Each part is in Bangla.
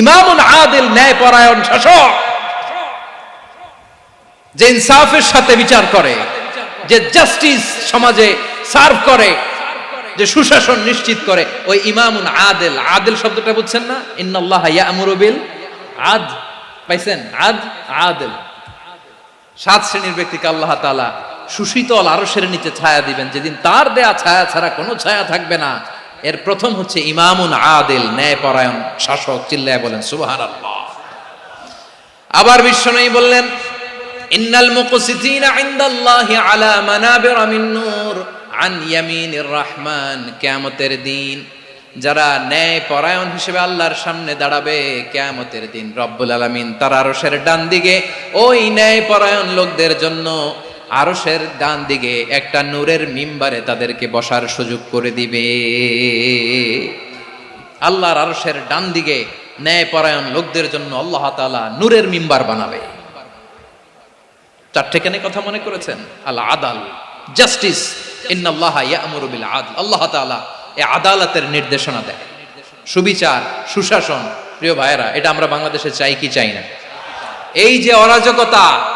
ইমামুন আদিল ন্যায়পরায়ণ শাসক, যে ইনসাফের সাথে বিচার করে, যে জাস্টিস সমাজে সার্ভ করে, যে সুশাসন নিশ্চিত করে, ওই ইমামুন আদেল আদেল শব্দটা বুঝছেন না? ইন্নাল্লাহ ইয়ামুরু বিল আদ, পাইছেন? আদ, আদেল। সাত শ্রেণির ব্যক্তিকে আল্লাহ তাআলা সুশীতল আরশের নিচে ছায়া দিবেন। যেদিন তার দেয়া ছায়া ছাড়া কোনো ছায়া থাকবে না। এর প্রথম হচ্ছে ইমামুন আদেল, ন্যায়পরায়ণ শাসক, চিল্লায় বলেন, সুবহানাল্লাহ। আবার বিশ্বনবী বললেন, ইন্নাল মুকসিতিনা ইনদাল্লাহি আলা মানাবির মিন নূর আন ইয়ামিনির রহমান। কিয়ামতের দিন যারা ন্যায় পরায়ণ হিসেবে আল্লাহর সামনে দাঁড়াবে, কিয়ামতের দিন রব্বুল আলামিন তার আরশের ডান দিকে ওই ন্যায় পরায়ণ লোকদের জন্য আরশের ডান দিকে একটা নূরের মিম্বারে তাদেরকে বসার সুযোগ করে দিবে। আল্লাহর আরশের ডান দিকে ন্যায় পরায়ণ লোকদের জন্য আল্লাহ তাআলা নূরের মিম্বার বানাবে। চারটেখানে কথা মনে করেছেন? আল আদাল, জাস্টিস আল্লাহ এই আদালতের নির্দেশনা দেয় সুবিচার, সুশাসন, প্রিয় ভাইয়েরা, এটা আমরা বাংলাদেশে চাই কি চাই না? এই যে অরাজকতা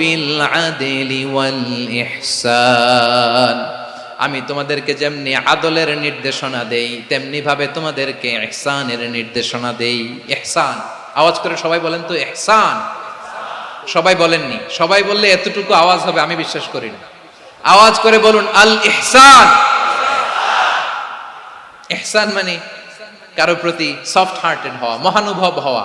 বিল আদলি ওয়াল ইহসান আমি তোমাদেরকে যেমনি আদলের নির্দেশনা দেই তেমনি ভাবে তোমাদেরকে ইহসানের নির্দেশনা দেই। এহসান আওয়াজ করে সবাই বলেন তো এহসান সবাই বলেননি। সবাই বললে এতটুকু আওয়াজ হবে, আমি বিশ্বাস করি না। আওয়াজ করে বলুন আল ইহসান এহসান মানে কারও প্রতি সফট হার্টেড হওয়া, মহানুভব হওয়া।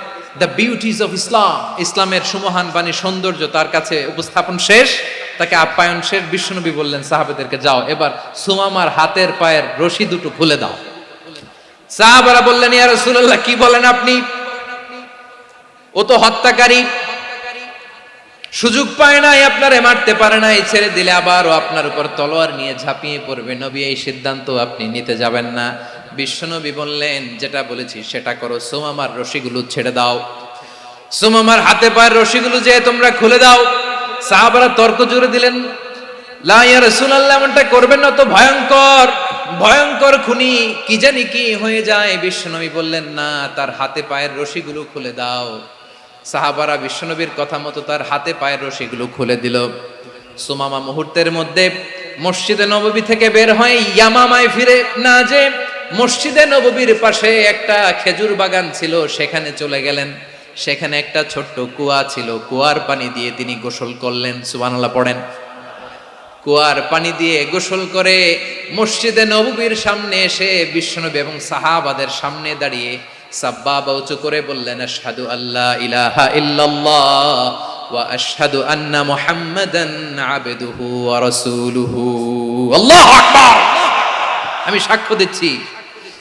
দ্য বিউটিজ অফ ইসলাম ইসলামের সুমহান বাণী সৌন্দর্য তার কাছে উপস্থাপন শেষ। তাকে আপ্যায়ন শেষ। বিশ্বনবী বললেন, সাহাবেদেরকে যাও, এবার সুমামার হাতের পায়ের রশি দুটো খুলে দাও। সাহাবারা বললেন, ইয়া রাসূলুল্লাহ, কি বলেন আপনি? ও তো হত্যাকারী। সুযোগ পায় নাই, আপনারে মারতে পারে নাই, ছেড়ে দিলে আবার ও আপনার উপর তলোয়ার নিয়ে ঝাঁপিয়ে পড়বে। নবী, এই সিদ্ধান্ত আপনি নিতে যাবেন না। বিশ্বনবী বললেন, যেটা বলেছি, সেটা করো। সোমামার রশিগুলো ছেড়ে দাও। সোমামার হাতে পায়ের রশিগুলো যে তোমরা খুলে দাও। সাহাবারা তর্ক জুড়ে দিলেন, লা ইয়া রাসূলুল্লাহ, এমনটা করবেন না তো ভয়ঙ্কর ভয়ঙ্কর খুনি, কি জানি কি হয়ে যায়? বিশ্বনবী বললেন, না, তার হাতে পায়ের রশিগুলো খুলে দাও। সাহাবারা বিশ্বনবীর কথা মতো তার হাতে পায়ের রশিগুলো খুলে দিল। সুমামা মুহূর্তের মধ্যে মসজিদে নববী থেকে বের হয়ে ইয়ামামায় ফিরে না যে মসজিদে নববীর পাশে একটা খেজুর বাগান ছিল, সেখানে চলে গেলেন। সেখানে একটা ছোট্ট কুয়া ছিল, কুয়ার পানি দিয়ে তিনি গোসল করলেন, সুবহানাল্লাহ পড়েন। কুয়ার পানি দিয়ে গোসল করে মসজিদে নববীর সামনে এসে বিশ্বনবী এবং সাহাবাদের সামনে দাঁড়িয়ে সাব্বাবা উঁচু করে বললেন, আশহাদু আল্লাহ ইলাহা ইল্লাল্লাহ ওয়া আশহাদু আন্না মুহাম্মাদান আবদুহু ওয়া আমি সাক্ষ্য দিচ্ছি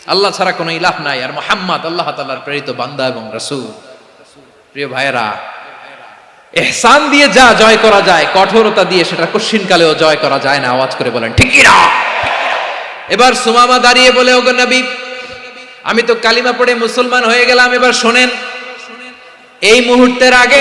আল্লাহ ছাড়া কোনো ইলাহ নাই, আর মোহাম্মদ আল্লাহ তাআলার প্রেরিত বান্দা এবং রাসূল। প্রিয় ভাইয়েরা, এহসান দিয়ে যা জয় করা যায়, কঠোরতা দিয়ে সেটা কশিনকালেও জয় করা যায় না, আওয়াজ করে বলেন, ঠিক না এবার সুমামা দাঁড়িয়ে বলে, ওগো নবী, আমি তো কালিমা পড়ে মুসলমান হয়ে গেলাম, এবার শোনেন, এই মুহূর্তের আগে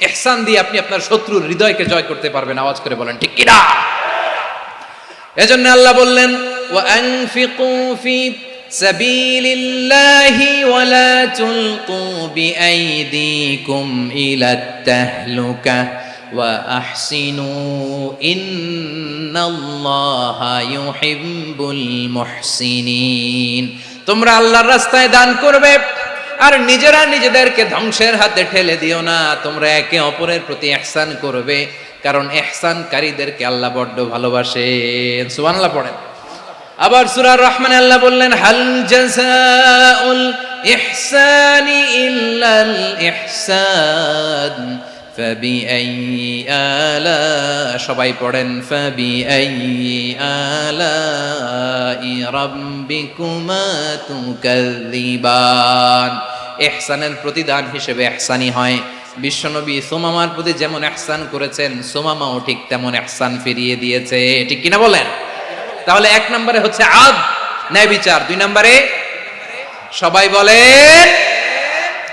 এহসান দিয়ে আপনি আপনার শত্রুর হৃদয়কে জয় করতে পারবেন, আওয়াজ করে বলেন, ঠিক কিনা? এজন্য আল্লাহ বললেন وأنفقوا في سبيل الله ولا تلقوا بأيديكم إلى التهلكة وأحسنوا إن الله يحب المحسنين তোমরা আল্লাহর রাস্তায় দান করবে। আর নিজেরা নিজেদেরকে ধ্বংসের হাতে ঠেলে দিও না। তোমরা একে অপরের প্রতি এহসান করবে, কারণ এহসানকারীদেরকে আল্লাহ বড্ড ভালোবাসে। সুবহানাল্লাহ পড়েন। আবার সূরা রহমান আল্লাহ বললেন, হাল জাযাউল ইহসানি ইল্লাল ইহসান। فبأي آلاء সবাই পড়েন فبأي آلاء ربكما تكذبان ইহসানের প্রতিদান হিসেবে ইহসানি হয় বিশ্বনবী সোমামার প্রতি যেমন ইহসান করেছেন সোমামাও ঠিক তেমন ইহসান ফিরিয়ে দিয়েছে ঠিক কিনা বলেন তাহলে এক নম্বরে হচ্ছে আদ ন্যায় বিচার দুই নম্বরে সবাই বলে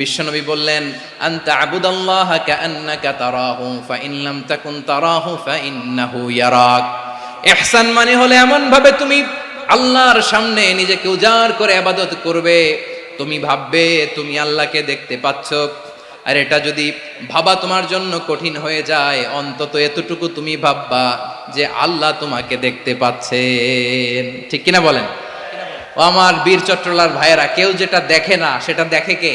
বিশ্বনবী বললেন, আনতা আবুদাল্লাহ কাআন্নাকা তারাহু, ফাইন লাম তাকুন তারাহু ফাইন্নাহু ইয়ারাক। ইহসান মানে হলো এমন ভাবে তুমি আল্লাহর সামনে নিজেকে উজাড় করে আবাদত করবে। তুমি ভাববে, তুমি আল্লাহকে দেখতে পাচ্ছ। আর এটা যদি ভাবা তোমার জন্য কঠিন হয়ে যায়, অন্তত এতটুকু তুমি ভাববা যে আল্লাহ তোমাকে দেখতে পাচ্ছেন ঠিক কিনা বলেন? ও আমার বীর চট্টলার ভাইয়েরা, কেউ যেটা দেখে না, সেটা দেখে কে?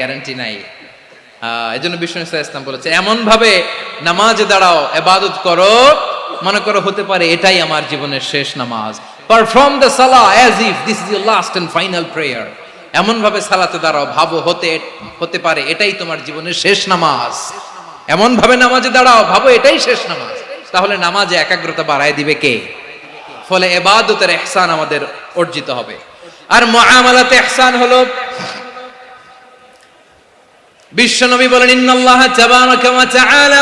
গ্যারান্টি নাই। এই জন্য বিষ্ণু ইসলাম বলেছে এমন ভাবে নামাজে দাঁড়াও, এবাদত করো, মনে করো হতে পারে এটাই আমার জীবনের শেষ নামাজ। পারফর্ম দ্য সালা as if this is your last and final prayer এমন ভাবে সালাতে দাঁড়াও, ভাবো হতে হতে পারে এটাই তোমার জীবনের শেষ নামাজ। এমন ভাবে নামাজে দাঁড়াও, ভাবো এটাই শেষ নামাজ। তাহলে নামাজে একাগ্রতা বাড়ায় দিবে কে? ফলে এবাদতের এহসান আমাদের অর্জিত হবে। আর মুআমালাতে ইহসান হলো বিশ্বনবী বলেন ইন্নাল্লাহ তাবারাকা ওয়া তাআলা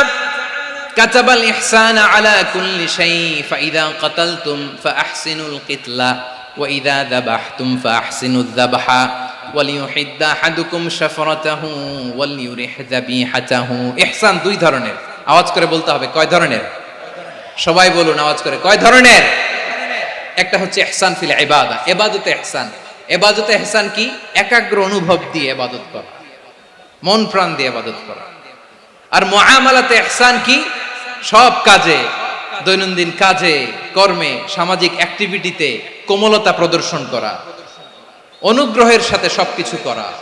كتب الإحسان على كل شيء فإذا قتلتم فأحسنوا القتلة وإذا ذبحتم فأحسنوا الذبح وليحد أحدكم شفرته وليرح ذبيحته إحسان দুই ধরনের আওয়াজ করে বলতে হবে কয় ধরনের সবাই বলুন আওয়াজ করে কয় ধরনের একটা হচ্ছে ইহসান ফিল ইবাদা ইবাদতে ইহসান ইবাদতে ইহসান কি একাগ্র অনুভব দিয়ে ইবাদত করা মন প্রাণ দিয়ে ইবাদত করা। আর মুআমালাতে ইহসান কি? সব কাজে, দৈনন্দিন কাজে, কর্মে, সামাজিক অ্যাক্টিভিটিতে কোমলতা প্রদর্শন করা, অনুগ্রহের সাথে সবকিছু করা।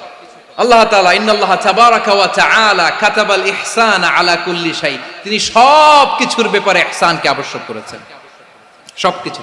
আল্লাহ তাআলা ইন্নাল্লাহ তাবারাকা ওয়া তাআলা কাতাবাল ইহসান আলা কুল্লি শাই তিনি সব কিছুর ব্যাপারে ইহসানকে আবশ্যক করেছেন। সবকিছু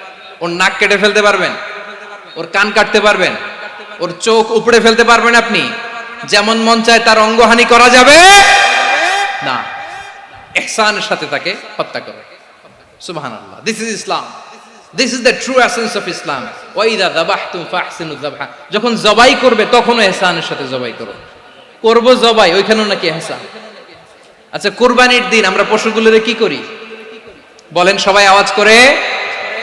ওর নাক কেটে ফেলতে পারবেন, ওর কান কাটতে পারবেন, ওর চোখ উপড়ে ফেলতে পারবেন আপনি। যেমন মন চায় তার অঙ্গহানি করা যাবে। না, এহসানের সাথে তাকে হত্যা করে। সুবহানাল্লাহ this is Islam this is the true essence of Islam ওয়াইদা যাবাহতুম ফাহসিনু যাবহা। যখন জবাই করবে, তখনও এহসানের সাথে জবাই করো। করব জবাই, ওইখানেও নাকি এহসান। আচ্ছা কুরবানির দিন আমরা পশুগুলোরে কি করি? বলেন, সবাই আওয়াজ করে।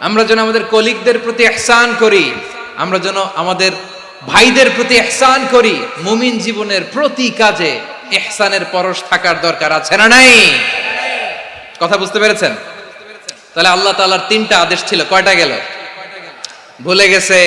আমরা যেন আমাদের কলিগদের প্রতি এহসান করি, আমরা যেন আমাদের ভাইদের প্রতি এহসান করি, মুমিন জীবনের প্রতি কাজে এহসানের পরশ থাকার দরকার আছে না নাই? কথা বুঝতে পেরেছেন? তাহলে আল্লাহ তালার তিনটা আদেশ ছিল, কয়টা গেল? ভুলে গেছে।